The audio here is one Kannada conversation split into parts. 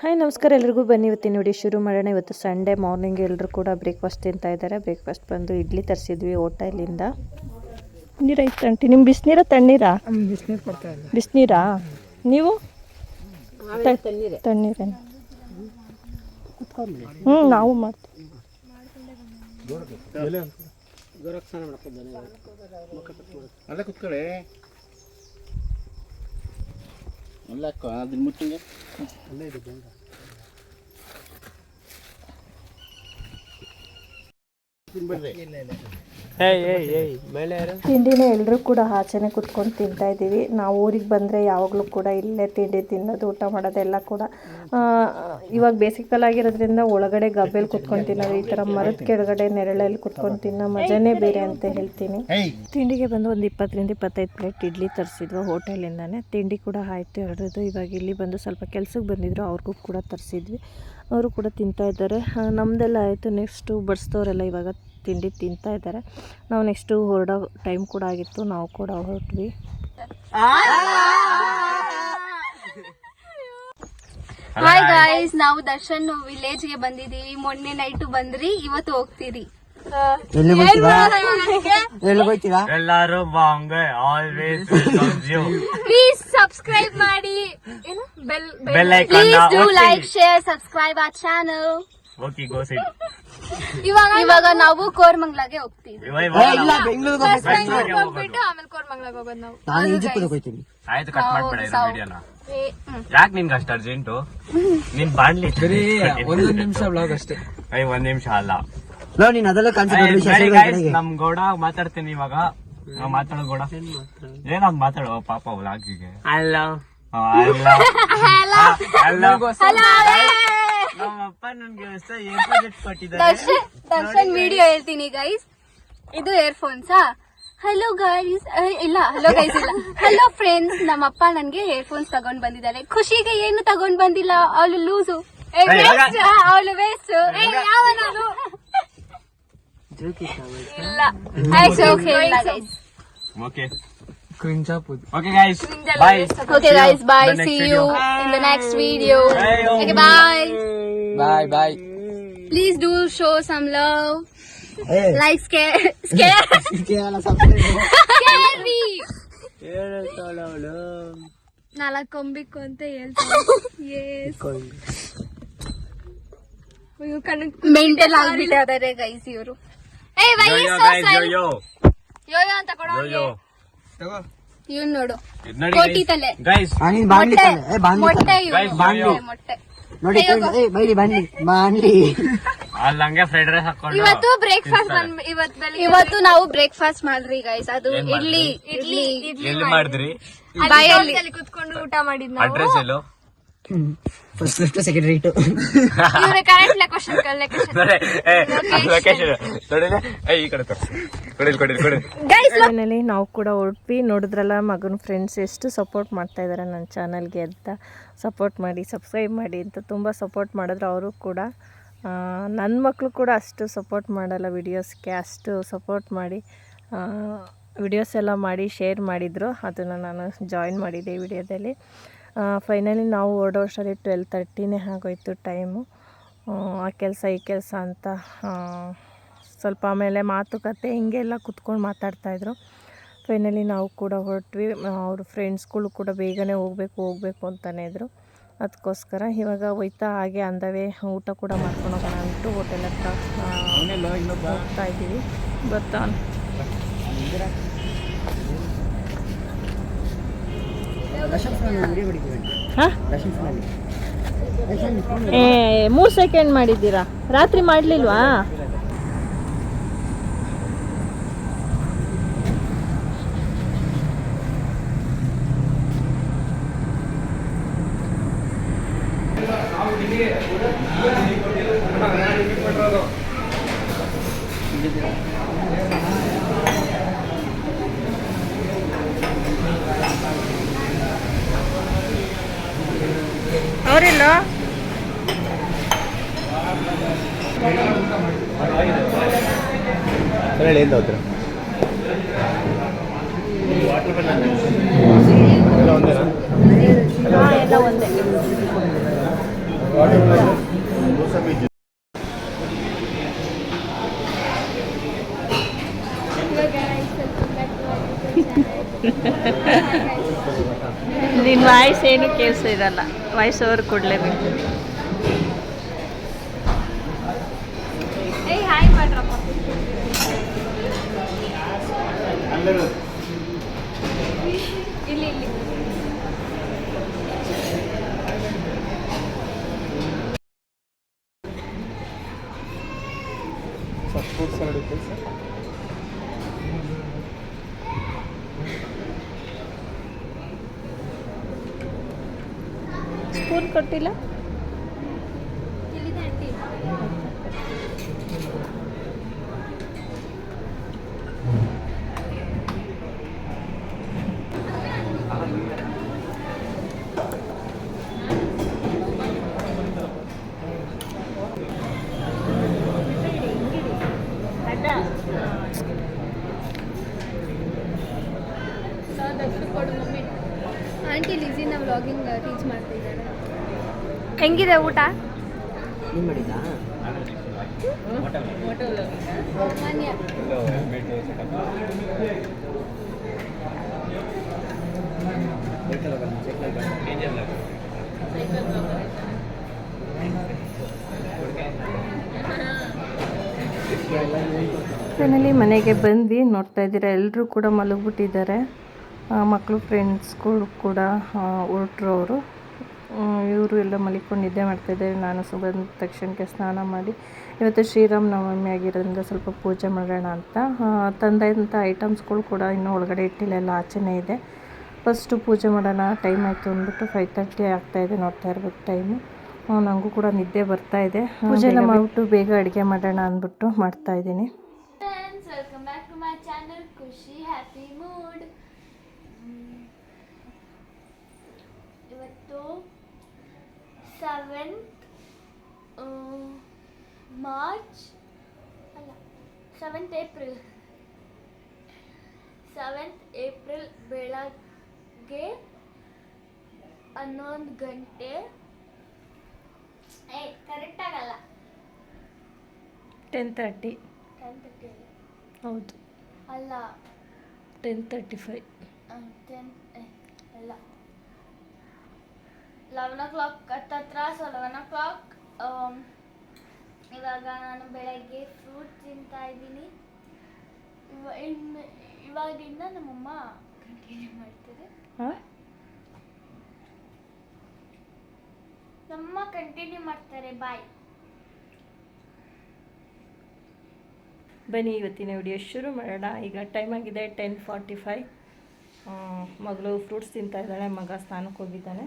ಹಾಯ್ ನಮಸ್ಕಾರ. ಎಲ್ರಿಗೂ ಬನ್ನಿ. ಇವತ್ತಿನ ನೋಡಿ ಶುರು ಮಾಡೋಣ. ಇವತ್ತು ಸಂಡೇ ಮಾರ್ನಿಂಗ್ ಎಲ್ಲರೂ ಕೂಡ ಬ್ರೇಕ್ಫಾಸ್ಟ್ ತಿಂತಾ ಇದ್ದಾರೆ. ಬ್ರೇಕ್ಫಾಸ್ಟ್ ಬಂದು ಇಡ್ಲಿ ತರಿಸಿದ್ವಿ ಹೋಟೆಲಿಂದ. ನೀರೈತೆ ಆಂಟಿ ನಿಮ್ಮ ಬಿಸಿನೀರ ತಣ್ಣೀರಾ? ಬಿಸಿನೀರು ಕೊಡ್ತಾ ಇಲ್ಲ. ಬಿಸಿನೀರಾ? ನೀವು? ತಣ್ಣೀರೇ. ಹ್ಞೂ ನಾವು ಮಾಡ್ತೀವಿ. ಅಲ್ಲ ಕುತ್ಕೊಳ್ಳಿ ಅಲ್ಲ ಅದನ್ನ ಮುಟ್ಟಿಗೆ ತಿಂಡಿನ ಎಲ್ಲರೂ ಕೂಡ ಆಚೆನೆ ಕುತ್ಕೊಂಡು ತಿಂತಾ ಇದ್ದೀವಿ. ನಾವು ಊರಿಗೆ ಬಂದರೆ ಯಾವಾಗಲೂ ಕೂಡ ಇಲ್ಲೇ ತಿಂಡಿ ತಿನ್ನೋದು ಊಟ ಮಾಡೋದೆಲ್ಲ ಕೂಡ. ಇವಾಗ ಬೇಸಿಕಲ್ ಆಗಿರೋದ್ರಿಂದ ಒಳಗಡೆ ಗಬ್ಬೆಲಿ ಕುತ್ಕೊಂಡು ತಿನ್ನೋದು ಈ ಥರ ಮರದ ಕೆಳಗಡೆ ನೆರಳಲ್ಲಿ ಕುತ್ಕೊಂಡು ತಿನ್ನೋ ಮಜಾನೇ ಬೇರೆ ಅಂತ ಹೇಳ್ತೀನಿ. ತಿಂಡಿಗೆ ಬಂದು ಒಂದು ಇಪ್ಪತ್ತರಿಂದ ಇಪ್ಪತ್ತೈದು ಪ್ಲೇಟ್ ಇಡ್ಲಿ ತರಿಸಿದ್ವು ಹೋಟೆಲಿಂದನೇ. ತಿಂಡಿ ಕೂಡ ಆಯಿತು ಎರಡರದ್ದು. ಇವಾಗ ಇಲ್ಲಿ ಬಂದು ಸ್ವಲ್ಪ ಕೆಲ್ಸಕ್ಕೆ ಬಂದಿದ್ರು ಅವ್ರಿಗೂ ಕೂಡ ತರಿಸಿದ್ವಿ. ಅವರು ಕೂಡ ತಿಂತಾ ಇದ್ದಾರೆ. ನಮ್ದೆಲ್ಲ ಆಯಿತು. ನೆಕ್ಸ್ಟು ಬಡಿಸ್ದವರೆಲ್ಲ ಇವಾಗ ತಿಂಡಿ ತಿಂತಾ ಇದ್ದಾರೆ. ನಾವು ನೆಕ್ಸ್ಟು ಹೊರಡೋ ಟೈಮ್ ಕೂಡ ಆಗಿತ್ತು ನಾವು ಕೂಡ ಹೊರಟ್ವಿ. ಹಾಯ್ ಗಾಯ್ಸ್ ನಾವು ದರ್ಶನ್ ವಿಲೇಜ್ಗೆ ಬಂದಿದೀವಿ ಮೊನ್ನೆ ನೈಟ್ ಬಂದ್ರಿ ಇವತ್ತು ಹೋಗ್ತೀರಿ. ಎಲ್ಲಾರು ಬಾಂಗೆ always welcomes you please subscribe ಮಾಡಿ. Bell do like share subscribe ಆ ಚಾನಲ್ ಓಕೆ ಗೋಸಿಟ್ ಇವಾಗ ಇವಾಗ ನಾವು ಕೋರ್ಮಂಗ್ಲಾಗೆ ಹೋಗ್ತೀವಿ. ಹೋಗೋದು ಆಮೇಲೆ ಕೋರ್ಮಂಗ್ಲಾಗ ಹೋಗೋದು ನಾವು. ನಾನು ಈಜಿಪ್ಟ್ ಹೋಗ್ತೀನಿ. ಆಯ್ತು ಕಟ್ ಮಾಡ್ಬೇಡ ಇದು ವಿಡಿಯೋನ ಏ, ಹ್ಮ್. ಯಾಕೆ ನಿನ್ಗೆ ಅಷ್ಟು ಅರ್ಜೆಂಟು ನಿನ್ ಒಂದು ನಿಮಿಷ ಬ್ಲಾಗ್ ಅಷ್ಟೇ. ಐ ಒಂದ್ ನಿಮಿಷ ಅಲ್ಲ. ಲೋ ನೀನ್ ಅದೆಲ್ಲ guys, ನಮ್ ಗೌಡ ಮಾತಾಡ್ತೀನಿ ಇವಾಗ. ನಾವ್ ಮಾತಾಡೋ ಗೌಡ. ಮಾತಾಡೋ ಪಾಪ ವ್ಲಾಗಿಗೆ ಅಲ್ಲ ಅಲ್ಲ ಅಲ್ಲ ನಮ್ಮಪ್ಪ ನನ್ಗೆ ಹೊಸ ಕೊಟ್ಟಿದ್ದಾರೆ. ದರ್ಶನ್ ದರ್ಶನ್ ವಿಡಿಯೋ ಹೇಳ್ತೀನಿ ಗೈಸ್ ಇದು ಇಯರ್ಫೋನ್ಸಾ ಹಲೋ ಗೈಸ್ ಇಲ್ಲ ಹಲೋ ಗೈಸ್ ಇಲ್ಲ. ಹಲೋ ಫ್ರೆಂಡ್ಸ್ ನಮ್ಮಪ್ಪ ನನ್ಗೆ ಇಯರ್ಫೋನ್ಸ್ ತಗೊಂಡ್ ಬಂದಿದ್ದಾರೆ. ಖುಷಿಗೆ ಏನು ತಗೊಂಡ್ ಬಂದಿಲ್ಲ? ಅವಳು ಲೂಸು ಅವಳು ವೇಸ್ಟ್ ಇಲ್ಲ. ಇಲ್ಲ guys. Okay ಕುಂಚಾಪುದ್ okay guys bye Okay guys, bye. The next See video. you in the next video. Bye. Okay, bye. Bye bye Please do show some love. Like scare, scare, scare me. ನಾಲ್ಕು ಕೊಂಬಿಕ್ಕು ಅಂತ ಹೇಳ್ತಾರೆ ಮೆಂಟಲ್ ಆಗ್ಬಿಟ್ಟಿದ್ದಾರೆ ಗೈಸ್ ಇವರು ಏ ಯೋ ಯೋ ಗೈಸ್ ಯೋ ಯೋ ಯೋ ಯೋ ಅಂತ ಕೊಡೋ ಯೋ ನೋಡು. ಕೋಟಿ ತಲೆ. ಗೈಸ್ ನೀನ್ ಬಾಂಡ್ಲಿ ಮೊಟ್ಟೆ ತಾನೆ? ಏ ಬಾಂಡ್ಲಿ ಮೊಟ್ಟೆ ತಾನೆ. ಇವ್ನು. Guys, ಮೊಟ್ಟೆ, ಮೊಟ್ಟೆ. ನೋಡಿ ಏ ಬೈಲಿ ಬಾಂಡ್ಲಿ ಬಾಂಡ್ಲಿ ಅಲ್ಲಿ ಹಂಗೆ ಫ್ರೈಡ್ ರೈಸ್ ಹಾಕೊಂಡು ಇವತ್ತು ಬ್ರೇಕ್ಫಾಸ್ಟ್ ಇವತ್ತು ನಾವು ಬ್ರೇಕ್ಫಾಸ್ಟ್ ಮಾಡ್ರಿ ಗೈಸ್ ಅದು ಇಡ್ಲಿ ಇಡ್ಲಿ ಇಡ್ಲಿ ಎಲ್ಲಿ ಮಾಡಿದ್ರಿ? ಬಾಯಲ್ಲಿ. ಕುತ್ಕೊಂಡು ಊಟ ಮಾಡಿದ್ ಅಡ್ರೆಸ್ ಎಲ್ಲೋ ಫಸ್ಟ್ ಸೆಕೆಂಡ್ ರೈಟ್ ಇವ್ರೆ ಕರೆಕ್ಟ್ ಲೊಕೇಶನ್ ಲೊಕೇಶನ್ ನೋಡಿ, ಏ, ಲೊಕೇಶನ್ ನೋಡಿಲ್ಲ? ಏ ಈ ಕಡೆ ತೋರ್ಸು. ಕೊಡಿಲ್ ಕೊಡಿಲ್ ಕೊಡಿಲ್. ಫೈನಲಿ ನಾವು ಕೂಡ ಹೊರಟ್ವಿ ನೋಡಿದ್ರಲ್ಲ ಮಗನ ಫ್ರೆಂಡ್ಸ್ ಎಷ್ಟು ಸಪೋರ್ಟ್ ಮಾಡ್ತಾ ಇದ್ದಾರೆ ನನ್ನ ಚಾನಲ್ಗೆ ಅಂತ. ಸಪೋರ್ಟ್ ಮಾಡಿ ಸಬ್ಸ್ಕ್ರೈಬ್ ಮಾಡಿ ಅಂತ ತುಂಬ ಸಪೋರ್ಟ್ ಮಾಡಿದ್ರು ಅವರು ಕೂಡ. ನನ್ನ ಮಕ್ಕಳು ಕೂಡ ಅಷ್ಟು ಸಪೋರ್ಟ್ ಮಾಡಲ್ಲ ವಿಡಿಯೋಸ್ಗೆ ಅಷ್ಟು ಸಪೋರ್ಟ್ ಮಾಡಿ ವಿಡಿಯೋಸ್ ಎಲ್ಲ ಮಾಡಿ ಶೇರ್ ಮಾಡಿದರು. ಅದನ್ನು ನಾನು ಜಾಯಿನ್ ಮಾಡಿದ್ದೆ ಈ ವಿಡಿಯೋದಲ್ಲಿ ಫೈನಲಿ ನಾವು ಹೊರಡೋಷ್ಟರಲ್ಲಿ ಟ್ವೆಲ್ ತರ್ಟಿನೇ ಆಗೋಯ್ತು ಟೈಮು ಆ ಕೆಲಸ ಈ ಕೆಲಸ ಅಂತ ಸ್ವಲ್ಪ ಆಮೇಲೆ ಮಾತುಕತೆ ಹಿಂಗೆಲ್ಲ ಕುತ್ಕೊಂಡು ಮಾತಾಡ್ತಾಯಿದ್ರು ಫೈನಲಿ ನಾವು ಕೂಡ ಹೊರಟ್ವಿ. ಅವ್ರ ಫ್ರೆಂಡ್ಸ್ಗಳು ಕೂಡ ಬೇಗನೆ ಹೋಗಬೇಕು ಹೋಗಬೇಕು ಅಂತಲೇ ಇದ್ದರು ಅದಕ್ಕೋಸ್ಕರ ಇವಾಗ ಹೋಯ್ತಾ ಹಾಗೆ ಅಂದವೇ ಊಟ ಕೂಡ ಮಾಡ್ಕೊಂಡು ಹೋಗೋಣ ಅಂತ ಹೋಟೆಲ್ ಹತ್ರ ಹೋಗ್ತಾ ಇದ್ದೀವಿ. ಬರ್ತಾ ಹಾಂ? ಏ ಮೂರು ಸೆಕೆಂಡ್ ಮಾಡಿದ್ದೀರಾ? ರಾತ್ರಿ ಮಾಡಲಿಲ್ವಾ? ಅವರಿಲ್ಲ ಹೇಳಿ ಒಂದೇ. ನಿನ್ನ ವಾಯ್ಸ್ ಏನು ಕೇಳಿಸ ಇರಲ್ಲ. ವಾಯ್ಸ್ ಓವರ್ ಕೊಡಲೇಬೇಕು ಹಾಯ್ ಮಾಡ್ರಪ್ಪ ಇಲ್ಲಿ ಇಲ್ಲಿ ಸ್ಪೂನ್ ಕೊಟ್ಟಿಲ್ಲ. ಆಂಟಿ ಲಿಜಿನ ವ್ಲಾಗಿಂಗ್ ಟೀಚ್ ಮಾಡ್ತಿದ್ದಾರೆ ಹೆಂಗಿದೆ ಊಟ? ಫೈನಲಿ ಮನೆಗೆ ಬಂದು ನೋಡ್ತಾ ಇದ್ದೀರಾ ಎಲ್ಲರೂ ಕೂಡ ಮಲಗಿಬಿಟ್ಟಿದ್ದಾರೆ. ಮಕ್ಕಳು ಫ್ರೆಂಡ್ಸ್ಗಳು ಕೂಡ ಹೊರಟ್ರು ಅವರು. ಇವರು ಎಲ್ಲ ಮಲಿಕೊಂಡು ನಿದ್ದೆ ಮಾಡ್ತಾಯಿದ್ದಾರೆ ನಾನು ಸೊ ಬಂದ ತಕ್ಷಣಕ್ಕೆ ಸ್ನಾನ ಮಾಡಿ ಇವತ್ತು ಶ್ರೀರಾಮ್ ನವಮಿ ಆಗಿರೋದ್ರಿಂದ ಸ್ವಲ್ಪ ಪೂಜೆ ಮಾಡೋಣ ಅಂತ. ತಂದಂಥ ಐಟಮ್ಸ್ಗಳು ಕೂಡ ಇನ್ನೂ ಒಳಗಡೆ ಇಟ್ಟಿಲ್ಲ ಎಲ್ಲ ಆಚೆನೇ ಇದೆ. ಫಸ್ಟು ಪೂಜೆ ಮಾಡೋಣ ಟೈಮ್ ಆಯಿತು ಅಂದ್ಬಿಟ್ಟು ಫೈವ್ ತರ್ಟಿ ಆಗ್ತಾಯಿದೆ ನೋಡ್ತಾ ಇರ್ಬೇಕು ಟೈಮು ನನಗೂ ಕೂಡ ನಿದ್ದೆ ಬರ್ತಾ ಇದೆ. ಪೂಜೆ ಎಲ್ಲ ಮಾಡಿಬಿಟ್ಟು ಬೇಗ ಅಡುಗೆ ಮಾಡೋಣ ಅಂದ್ಬಿಟ್ಟು ಮಾಡ್ತಾ ಇದ್ದೀನಿ. Friends welcome back to my channel ಖುಷಿ ಹ್ಯಾಪಿ ಮೂಡ್ ಇವತ್ತು ಸೆವೆಂತ್ ಮಾರ್ಚ್ ಅಲ್ಲ ಸೆವೆಂತ್ ಏಪ್ರಿಲ್ ಸೆವೆಂತ್ ಏಪ್ರಿಲ್ ಬೆಳಗ್ಗೆ ಹನ್ನೊಂದು ಗಂಟೆ. ಏ ಕರೆಕ್ಟ್ ಆಗಲ್ಲ. ಟೆನ್ ತರ್ಟಿ ಟೆನ್ ತರ್ಟಿ ಹೌದು. ಅಲ್ಲ. ಟೆನ್ ತರ್ಟಿ ಫೈವ್ ಟೆನ್ ಅಲ್ಲ. ಲೆವೆನ್ ಓ ಕ್ಲಾಕ್ ಹತ್ತತ್ರ ಸೊ ಲೆವೆನ್ ಓ ಕ್ಲಾಕ್ ಇವಾಗ ನಾನು ಬೆಳಗ್ಗೆ ಫ್ರೂಟ್ ತಿಂತಾ ಇದ್ದೀನಿ. ಇವ ಇನ್ನು ಇವಾಗಿಂದ ನಮ್ಮಮ್ಮ ಕಂಟಿನ್ಯೂ ಮಾಡ್ತಾರೆ. ನಮ್ಮ ಕಂಟಿನ್ಯೂ ಮಾಡ್ತಾರೆ ಬಾಯ್ ಬನ್ನಿ ಇವತ್ತಿನ ವಿಡಿಯೋ ಶುರು ಮಾಡೋಣ. ಈಗ ಟೈಮ್ ಆಗಿದೆ ಟೆನ್ ಫಾರ್ಟಿ ಫೈವ್ ಮಗಳು ಫ್ರೂಟ್ಸ್ ತಿಂತಾ ಇದ್ದಾಳೆ ಮಗ ಸ್ನಾನಕ್ಕೆ ಹೋಗಿದ್ದಾನೆ.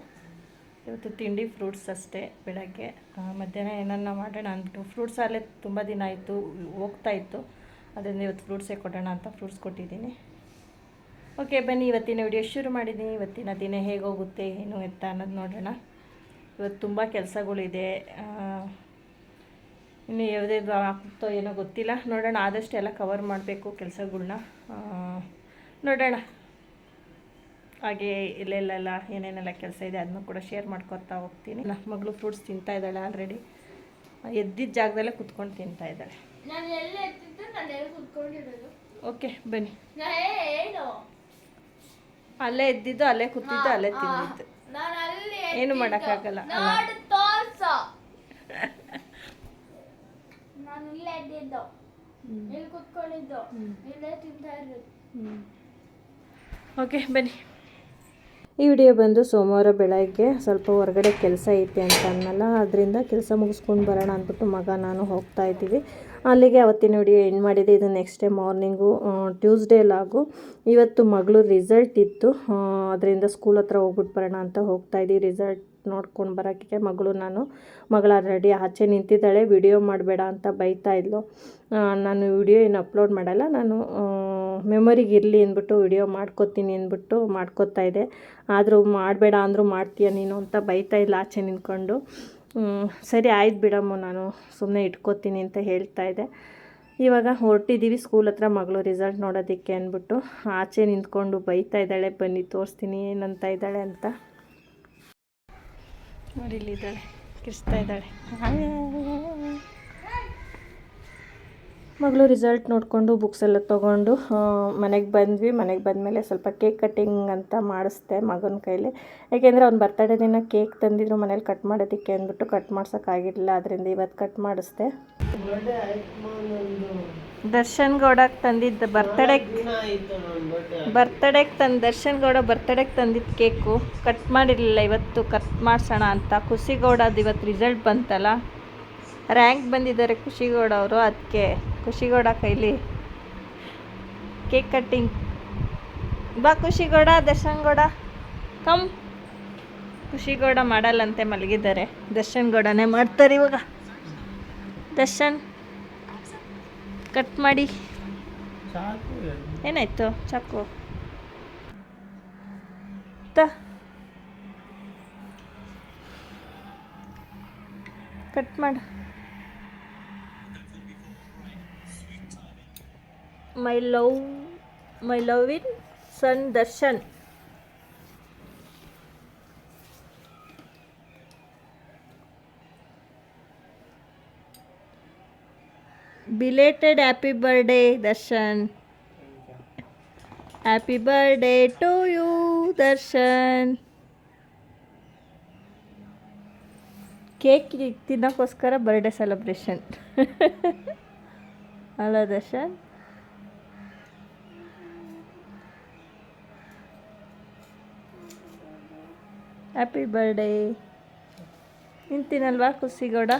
ಇವತ್ತು ತಿಂಡಿ ಫ್ರೂಟ್ಸ್ ಅಷ್ಟೇ ಬೆಳಗ್ಗೆ. ಮಧ್ಯಾಹ್ನ ಏನನ್ನ ಮಾಡೋಣ ಅಂದ್ಬಿಟ್ಟು ಫ್ರೂಟ್ಸ್ ಅಲ್ಲೇ ತುಂಬ ದಿನ ಆಯಿತು, ಹೋಗ್ತಾ ಇತ್ತು. ಅದರಿಂದ ಇವತ್ತು ಫ್ರೂಟ್ಸೇ ಕೊಡೋಣ ಅಂತ ಫ್ರೂಟ್ಸ್ ಕೊಟ್ಟಿದ್ದೀನಿ. ಓಕೆ, ಬನ್ನಿ, ಇವತ್ತಿನ ವಿಡಿಯೋ ಶುರು ಮಾಡಿದ್ದೀನಿ. ಇವತ್ತಿನ ದಿನ ಹೇಗೆ ಹೋಗುತ್ತೆ, ಏನು ಎತ್ತ ಅನ್ನೋದು ನೋಡೋಣ. ಇವತ್ತು ತುಂಬ ಕೆಲಸಗಳಿದೆ. ಇನ್ನು ಯಾವುದೇ ಆಗ್ತೋ ಏನೋ ಗೊತ್ತಿಲ್ಲ. ನೋಡೋಣ, ಆದಷ್ಟು ಎಲ್ಲ ಕವರ್ ಮಾಡಬೇಕು ಕೆಲಸಗಳನ್ನ ನೋಡೋಣ. ಹಾಗೆ ಇಲ್ಲೆಲ್ಲೆಲ್ಲ ಏನೇನೆಲ್ಲ ಕೆಲಸ ಇದೆ ಅದನ್ನು ಕೂಡ ಶೇರ್ ಮಾಡ್ಕೊತಾ ಹೋಗ್ತೀನಿ. ನನ್ನ ಮಗಳು ಫ್ರೂಟ್ಸ್ ತಿಂತಾ ಇದ್ದಾಳೆ ಆಲ್ರೆಡಿ ಎದ್ದಿದ್ದ ಜಾಗದಲ್ಲೇ ಕುತ್ಕೊಂಡು ತಿಂತಾ ಇದ್ದಾಳೆ. ಓಕೆ ಬನ್ನಿ. ಅಲ್ಲೇ ಎದ್ದಿದ್ದು ಅಲ್ಲೇ ಕೂತಿದ್ದು ಅಲ್ಲೇ ತಿಂದಿದ್ದು. ಏನು. ಮಾಡೋಕ್ಕಾಗಲ್ಲ. ಓಕೆ ಬನ್ನಿ. ಈ ವಿಡಿಯೋ ಬಂದು ಸೋಮವಾರ ಬೆಳಗ್ಗೆ ಸ್ವಲ್ಪ ಹೊರಗಡೆ ಕೆಲಸ ಐತೆ ಅಂತ ಅನ್ನಲ್ಲ ಅದರಿಂದ ಕೆಲಸ ಮುಗಿಸ್ಕೊಂಡು ಬರೋಣ ಅಂದ್ಬಿಟ್ಟು ಮಗ ನಾನು ಹೋಗ್ತಾ ಇದ್ದೀವಿ. ಅಲ್ಲಿಗೆ ಅವತ್ತಿನ ವಿಡಿಯೋ ಎಂಡ್ ಮಾಡಿದೆ. ಇದು ನೆಕ್ಸ್ಟ್ ಡೇ ಮಾರ್ನಿಂಗು ಟ್ಯೂಸ್ಡೇ ಲಾಗು ಇವತ್ತು ಮಗಳು ರಿಸಲ್ಟ್ ಇತ್ತು. ಅದರಿಂದ ಸ್ಕೂಲ್ ಹತ್ರ ಹೋಗ್ಬಿಟ್ಟು ಬರೋಣ ಅಂತ ಹೋಗ್ತಾ ಇದ್ದೀವಿ. ರಿಸಲ್ಟ್ ನೋಡ್ಕೊಂಡು ಬರೋಕ್ಕೆ ಮಗಳು ನಾನು. ಮಗಳ ರೆಡಿ ಆಚೆ ನಿಂತಿದ್ದಾಳೆ. ವಿಡಿಯೋ ಮಾಡಬೇಡ ಅಂತ ಬೈತಾ ಇದ್ಲು. ನಾನು ವಿಡಿಯೋ ಏನು ಅಪ್ಲೋಡ್ ಮಾಡಲ್ಲ. ನಾನು ಮೆಮೊರಿಗೆ ಇರಲಿ ಅಂದ್ಬಿಟ್ಟು ವಿಡಿಯೋ ಮಾಡ್ಕೋತೀನಿ ಅಂದ್ಬಿಟ್ಟು ಮಾಡ್ಕೋತಾ ಇದ್ದೆ. ಆದರೂ ಮಾಡಬೇಡ ಅಂದರೂ ಮಾಡ್ತೀಯ ನೀನು ಅಂತ ಬೈತಾ ಇಲ್ಲ ಆಚೆ ನಿಂತ್ಕೊಂಡು. ಸರಿ ಆಯ್ತು ಬಿಡಮ್ಮ, ನಾನು ಸುಮ್ಮನೆ ಇಟ್ಕೋತೀನಿ ಅಂತ ಹೇಳ್ತಾ ಇದ್ದೆ. ಇವಾಗ ಹೊರಟಿದ್ದೀವಿ ಸ್ಕೂಲ್ ಹತ್ರ ಮಗಳು ರಿಸಲ್ಟ್ ನೋಡೋದಕ್ಕೆ ಅಂದ್ಬಿಟ್ಟು. ಆಚೆ ನಿಂತ್ಕೊಂಡು ಬೈತಾ ಇದ್ದಾಳೆ. ಬನ್ನಿ, ತೋರಿಸ್ತೀನಿ ಏನಂತ ಇದ್ದಾಳೆ ಅಂತ. ನೋಡಿ ಇಲ್ಲಿದ್ದಾಳೆ ಕಿರಿಸ್ತಾ ಇದ್ದಾಳೆ. ಮಗಳು ರಿಸಲ್ಟ್ ನೋಡಿಕೊಂಡು ಬುಕ್ಸ್ ಎಲ್ಲ ತೊಗೊಂಡು ಮನೆಗೆ ಬಂದ್ವಿ. ಮನೆಗೆ ಬಂದಮೇಲೆ ಸ್ವಲ್ಪ ಕೇಕ್ ಕಟ್ಟಿಂಗ್ ಅಂತ ಮಾಡಿಸ್ದೆ ಮಗನ ಕೈಲಿ. ಯಾಕೆಂದರೆ ಅವ್ನು ಬರ್ತಡೇ ದಿನ ಕೇಕ್ ತಂದಿದ್ರು ಮನೇಲಿ ಕಟ್ ಮಾಡೋದಕ್ಕೆ ಅಂದ್ಬಿಟ್ಟು ಕಟ್ ಮಾಡ್ಸೋಕ್ಕಾಗಿರಲಿಲ್ಲ. ಅದರಿಂದ ಇವತ್ತು ಕಟ್ ಮಾಡಿಸ್ದೆ. ದರ್ಶನ್ ಗೌಡಕ್ಕೆ ತಂದಿದ್ದ ಬರ್ತಡೇಕ್ ಬರ್ತಡೇಕ್ ತಂದು ದರ್ಶನ್ ಗೌಡ ಬರ್ತಡೇಕ್ ತಂದಿದ್ದ ಕೇಕು. ಕಟ್ ಮಾಡಿರಲಿಲ್ಲ ಇವತ್ತು ಕಟ್ ಮಾಡ್ಸೋಣ ಅಂತ. ಖುಷಿಗೌಡದು ಇವತ್ತು ರಿಸಲ್ಟ್ ಬಂತಲ್ಲ? ರ್ಯಾಂಕ್ ಬಂದಿದ್ದಾರೆ ಖುಷಿಗೌಡ ಅವರು ಅದಕ್ಕೆ ಖುಷಿಗೌಡ ಕೈಲಿ ಕೇಕ್ ಕಟ್ಟಿಂಗ್ ಬಾ ಖುಷಿಗೌಡ ದರ್ಶನ್ ಗೌಡ. ಕಮ್ ಖುಷಿಗೌಡ ಮಾಡಲ್ಲಂತೆ ಮಲಗಿದ್ದಾರೆ. ದರ್ಶನ್ ಗೌಡನೇ ಮಾಡ್ತಾರೆ ಇವಾಗ. ದರ್ಶನ್. ಕಟ್ ಮಾಡಿ. ಏನಾಯ್ತು? ಚಾಕು. ಕಟ್ ಮಾಡು. My love my love in son Darshan. Belated happy birthday Darshan happy birthday to you Darshan cake ತಿನ್ನೋಕ್ಕೋಸ್ಕರ ಬರ್ಡೇ ಸೆಲೆಬ್ರೇಷನ್ ಅಲ್ಲ ದರ್ಶನ್ ಹ್ಯಾಪಿ ಬರ್ಡೇ ನಿಂತಿನಲ್ವಾ ಖುಷಿಗೌಡ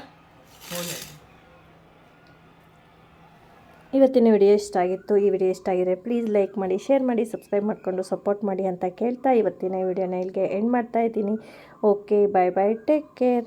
ಇವತ್ತಿನ ವಿಡಿಯೋ ಇಷ್ಟ ಆಗಿತ್ತು, ಈ ವಿಡಿಯೋ ಇಷ್ಟ ಆಗಿದ್ರೆ ಪ್ಲೀಸ್ ಲೈಕ್ ಮಾಡಿ ಶೇರ್ ಮಾಡಿ ಸಬ್ಸ್ಕ್ರೈಬ್ ಮಾಡಿಕೊಂಡು ಸಪೋರ್ಟ್ ಮಾಡಿ ಅಂತ ಕೇಳ್ತಾ ಇವತ್ತಿನ ವಿಡಿಯೋನ ಇಲ್ಲಿಗೆ ಎಂಡ್ ಮಾಡ್ತಾ ಇದ್ದೀನಿ. Okay bye bye take care